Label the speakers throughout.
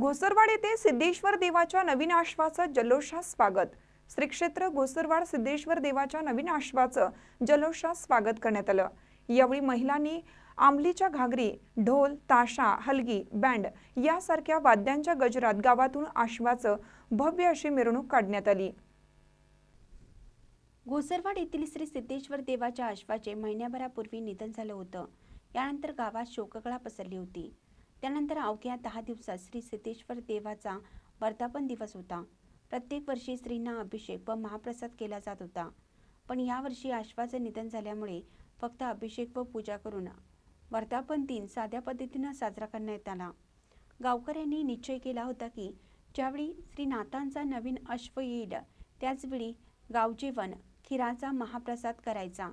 Speaker 1: घोसरवाड येथे सिद्धेश्वर देवाच्या नवीन आश्वाचं जल्लोषात स्वागत. श्री क्षेत्र घोसरवाड सिद्धेश्वर देवाच्या नवीन आश्वाचं जल्लोषात स्वागत करण्यात आलं. यावेळी महिलांनी आंबलीच्या घागरी ढोल ताशा हलगी बँड यासारख्या वाद्यांच्या गजरात गावातून आश्वाचं भव्य अशी मिरवणूक काढण्यात आली.
Speaker 2: घोसरवाड येथील श्री सिद्धेश्वर देवाच्या आश्वाचे महिन्याभरापूर्वी निधन झालं होतं. यानंतर गावात शोककळा पसरली होती. त्यानंतर अवघ्या दहा दिवसात श्री सिद्धेश्वर देवाचा वर्धापन दिवस होता. प्रत्येक वर्षी स्त्रींना अभिषेक व महाप्रसाद केला जात होता. पण यावर्षी अश्वाचं निधन झाल्यामुळे फक्त अभिषेक व पूजा करून वर्धापन दिन साध्या पद्धतीनं साजरा करण्यात आला. गावकऱ्यांनी निश्चय केला होता की ज्यावेळी श्रीनाथांचा नवीन अश्व येईल त्याचवेळी गावजीवन खिराचा महाप्रसाद करायचा.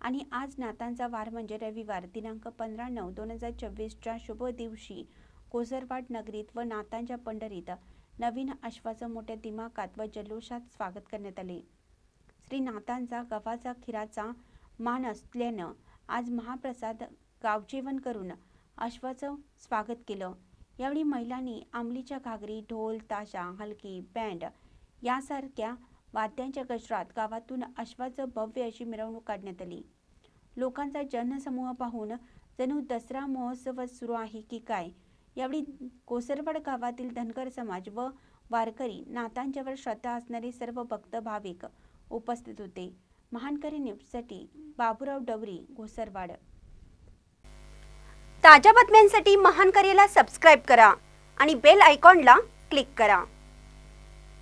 Speaker 2: आणि आज नातांचा वार म्हणजे रविवार दिनांक पंधरा नऊ दोन हजार चोवीसच्या शुभ दिवशी कोसरवाड नगरीत व नातांच्या पंढरीत नवीन अश्वाचं मोठ्या दिमाकात व जल्लोषात स्वागत करण्यात आले. श्री नातांचा गव्हाचा खिराचा मान असल्यानं आज महाप्रसाद गावजेवण करून अश्वाचं स्वागत केलं. यावेळी महिलांनी आंबलीच्या घागरी ढोल ताशा हलकी बँड यासारख्या वाद्यांच्या गजरात गावातून अश्वाचं भव्य अशी मिरवणूक काढण्यात आली. लोकांचा जनसमूह पाहून जणू दसरा महोत्सव सुरू आहे की काय? यावेळी कोसरवड गावातील धनगर समाज व वारकरी नातांच्यावर श्रद्धा असणारे सर्व भक्त भाविक उपस्थित होते. महानकरी न्यूजसाठी बाबूराव डवरी घोसरवाड.
Speaker 3: ताज्या बातम्यांसाठी महानकरीला सबस्क्राईब करा आणि बेल आयकॉनला क्लिक करा.